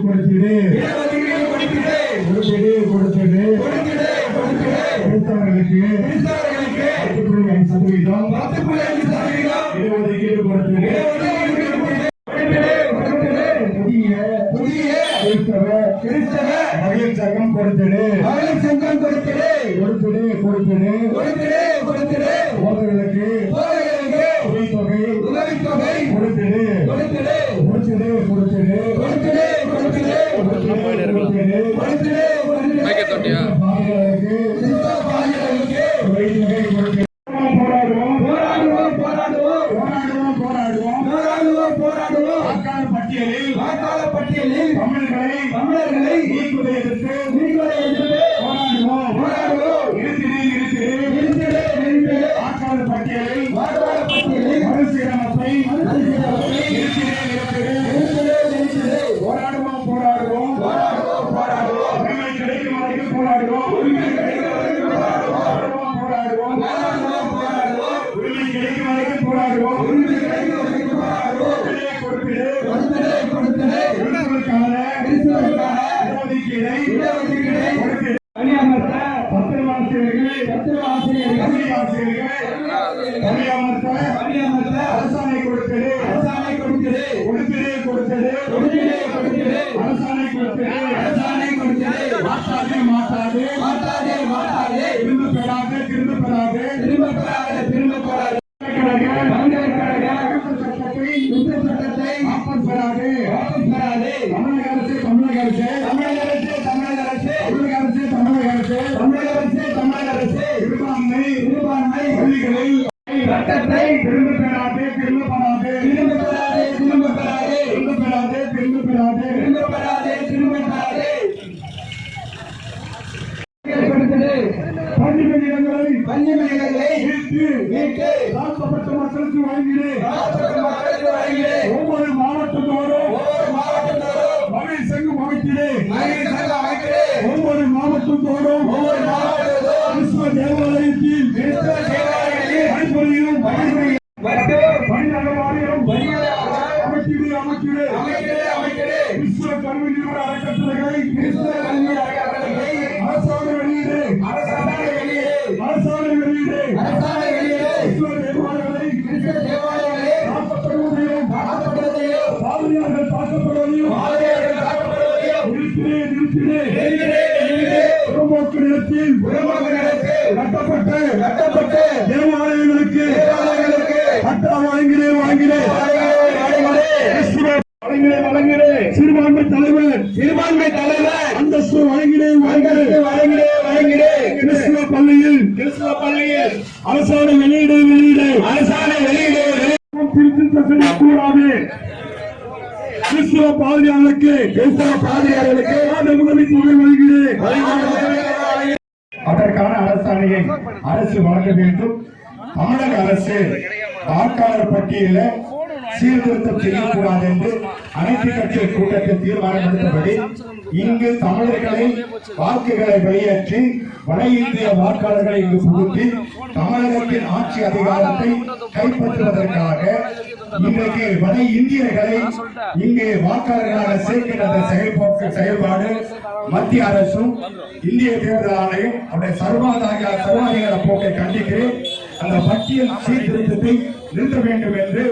கொடுத்திடு கொடுத்திடு கொடுத்திடு கொடுத்தவர்களுக்கு பத்து புள்ளி ஐந்து சதவீதம். பத்து புள்ளி ஐந்து சதவீதம். వంతుడే ஒதுக்குவாரோ கொடுப்பிலே கொடுப்பிலே கொடுப்பிலே விடுதலுக்கான விடுதலுக்கான இடஒதுக்கீடை இடஒதுக்கீடை கொடுப்பிலே தனியாமர்த்த பத்திரமாசிரியர்கள் பத்திரமாசிரியர்கள் பத்திரமாசிரியர்கள் தனியாமர்த்த தனியாமர்த்த அரசாணை கொடுப்பிலே அரசாணை கொடுப்பிலே கொடுப்பிலே திரும்ப பெறாதே திரும்ப பெறாதே. திரும்ப பெறாதே திரும்ப பெறாதே. பங்கு மீட்டு மீட்டு தாழ்த்தப்பட்ட மக்களுக்கு வழங்கினே. நாற்பது மக்களுக்கு வழங்கினேன் ஒவ்வொரு மாவட்டத்தோறும் ஒவ்வொரு மாவட்டத்தோறும் மகளிர் சங்கம் அமைக்கிறே மகளிர் சங்கம் அமைக்கிறேன் ஒவ்வொரு மாவட்டத்தோறும் ஒவ்வொரு மாவட்டத்தோறும் கிறிஸ்துவ தேவாலயத்தில் கிறிஸ்தவ தேவாலயங்களில் பணிபுரியும் பணிபுரியும் மற்றும் அமைக்கிறேன். அமைக்கிறேன். கிறிஸ்துவ கல்வி நிறுவன அறக்கட்டளைகளை கிறிஸ்தவ நிறுத்தினே நிறுத்தினே. நிறுத்தினே, நிறுத்தினே. புறம்போக்கு நிலத்தில் குடும்பங்களுக்கு கட்டப்பட்ட. கட்டப்பட்டு. தேவாலயங்களுக்கு. பட்டா வாங்கினே வாங்கினே. கிறிஸ்துவ வழங்கினே வழங்கினே சிறுபான்மை தலைவர். சிறுபான்மை தலைவர். அந்தஸ்து வழங்கினே வாங்கினே. வழங்கினே வழங்கினே கிறிஸ்துவ பள்ளியில். கிறிஸ்தவ பள்ளியில். அரசாணை வெளியீடு வெளியீடு. அரசாணை வெளியீடு. அதற்கான அரசாணையை அரசு வழங்க வேண்டும். தமிழக அரசு வாக்காளர் பட்டியல சீர்திருத்தம் செய்யக்கூடாது என்று அனைத்து கட்சி கூட்டத்தில் தீர்மானம் எடுத்தபடி இங்கு தமிழர்களை வாக்குகளை வெளியேற்றி வட இந்திய வாக்காளர்களை இங்கு புகுத்தி தமிழகத்தின் ஆட்சி அதிகாரத்தை கைப்பற்றுவதற்காக இன்றைக்கு வட இந்தியர்களை இங்கே வாக்காளர்களாக சேர்க்கின்ற செயல்பாட்டு செயல்பாடு மத்திய அரசும் இந்திய தேர்தல் ஆணையம் அவருடைய சர்வாதார சர்வாதிகார போக்கை கண்டிக்கிறேன். அந்த பட்டியல் சீர்திருத்தத்தை நிறுத்த வேண்டும் என்று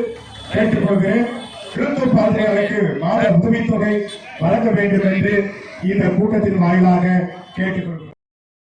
கேட்டுக்கொள்கிறேன். கிறிஸ்துவ பாதிரியாருக்கு மாத உதவித்தொகை வழங்க வேண்டும் என்று இந்த கூட்டத்தின் வாயிலாக கேட்டுக்கொள்கிறேன்.